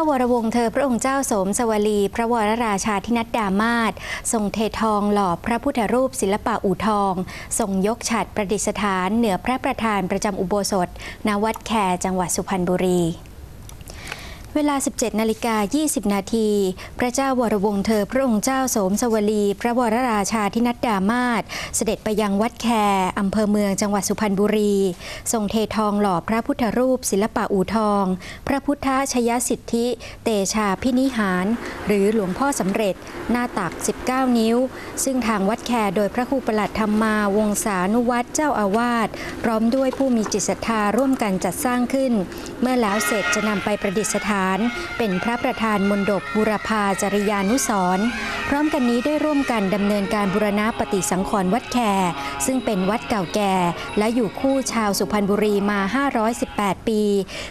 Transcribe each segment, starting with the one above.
าวรวงเธอพระองค์เจ้าสมสวลี พระวรราชาธินัดดามาศทรงเททองหล่อพระพุทธรูปศิลปะอู่ทองทรงยกฉัดประดิษฐานเหนือพระประธานประจำอุโบสถณวัดแคจังหวัดสุพรรณบุรี เวลา 17 นาฬิกา 20 นาที พระเจ้าวรวงเธอพระองค์เจ้าโสมสวลี พระวรราชาธินัดดามาศเสด็จไปยังวัดแคอำเภอเมืองจังหวัดสุพรรณบุรี ทรงเททองหล่อพระพุทธรูป ศิลปะอู่ทอง พระพุทธชยสิทธิ เตชาพินิหาร หรือหลวงพ่อสำเร็จ หน้าตัก 19 นิ้ว ซึ่งทางวัดแคโดยพระครูประหลัดธรรมาวงศานุวัตรเจ้าอาวาสพร้อมด้วยผู้มีจิตศรัทธาร่วมกันจัดสร้างขึ้น เมื่อแล้วเสร็จจะนำไปประดิษฐานเป็นพระประธานมณฑปบุรพาจริยานุสร์พร้อมกันนี้ได้ร่วมกันดำเนินการบูรณะปฏิสังขรณ์วัดแคซึ่งเป็นวัดเก่าแก่ และอยู่คู่ชาวสุพรรณบุรีมา 518 ปี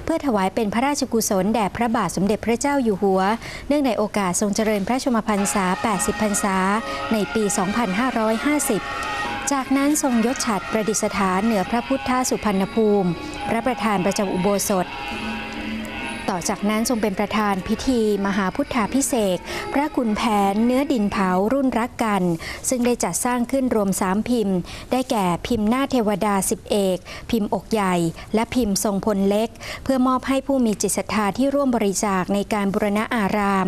เพื่อถวายเป็นพระราชกุศลแด่พระบาทสมเด็จพระเจ้าอยู่หัว เนื่องในโอกาสทรงเจริญพระชมพรรษา 80 พรรษา ในปี 2550จากนั้นทรงยศฉัดประดิษฐานเหนือพระพุทธสุพรรณภูมิ พระประธานประจำอุโบสถ ต่อจากนั้นทรงเป็นประธานพิธีมหาพุทธาพิเศษพระขุนแผนเนื้อดินเผารุ่นรักกัน ซึ่งได้จัดสร้างขึ้นรวม3พิมพ์ ได้แก่พิมพ์หน้าเทวดาสิบเอก พิมพ์อกใหญ่ และพิมพ์ทรงพลเล็ก เพื่อมอบให้ผู้มีจิตศรัทธาที่ร่วมบริจาคในการบุรณะอาราม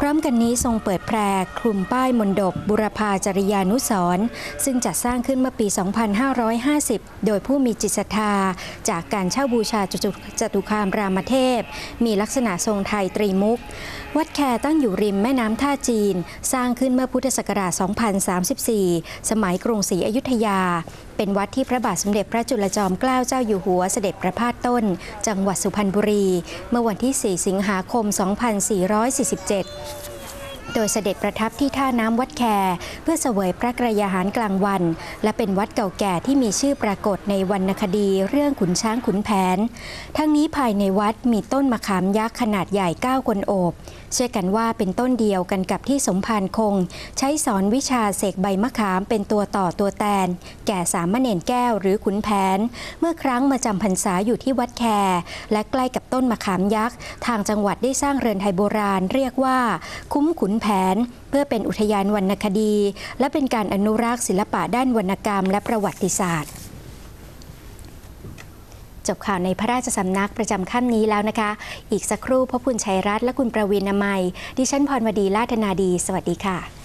พร้อมกันนี้ทรงเปิดแพร่คลุมป้ายมนดบบุรพาจริยานุสรณ์ซึ่งจัดสร้างขึ้นเมื่อปี 2550 โดยผู้มีจิตศรัทธาจากการเช่าบูชาจตุคามรามเทพมีลักษณะทรงไทยตรีมุก วัดแคตั้งอยู่ริมแม่น้ำท่าจีน สร้างขึ้นเมื่อพุทธศักราช 2034 สมัยกรุงศรีอยุธยา เป็นวัดที่พระบาทสมเด็จพระจุลจอมเกล้าเจ้าอยู่หัวเสด็จประพาสต้น จังหวัดสุพรรณบุรี เมื่อวันที่ 4 สิงหาคม 2447 โดยเสด็จประทับที่ท่าน้ำวัดแคเพื่อเสวยพระกรยาหารกลางวัน และเป็นวัดเก่าแก่ที่มีชื่อปรากฏในวรรณคดีเรื่องขุนช้างขุนแผน ทั้งนี้ภายในวัดมีต้นมะขามยักษ์ขนาดใหญ่ 9 คนโอบ เชื่อกันว่าเป็นต้นเดียวกันกับที่สมภารคง ใช้สอนวิชาเสกใบมะขามเป็นตัวต่อตัวแตน แก่สามเณรแก้วหรือขุนแผน เมื่อครั้งมาจำพรรษาอยู่ที่วัดแคและใกล้กับต้นมะขามยักษ์ทางจังหวัดได้สร้างเรือนไทยโบราณ เรียกว่า คุ้มขุนแผน เพื่อเป็นอุทยานวรรณคดี และเป็นการอนุรักษ์ศิลปะด้านวรรณกรรม และประวัติศาสตร์จบข่าวในพระราชสำนักประจำค่ำนี้แล้วนะคะ อีกสักครู่พบคุณชัยรัตน์และคุณประวินนามัย ดิฉันพรวดีลาธนาดี สวัสดีค่ะ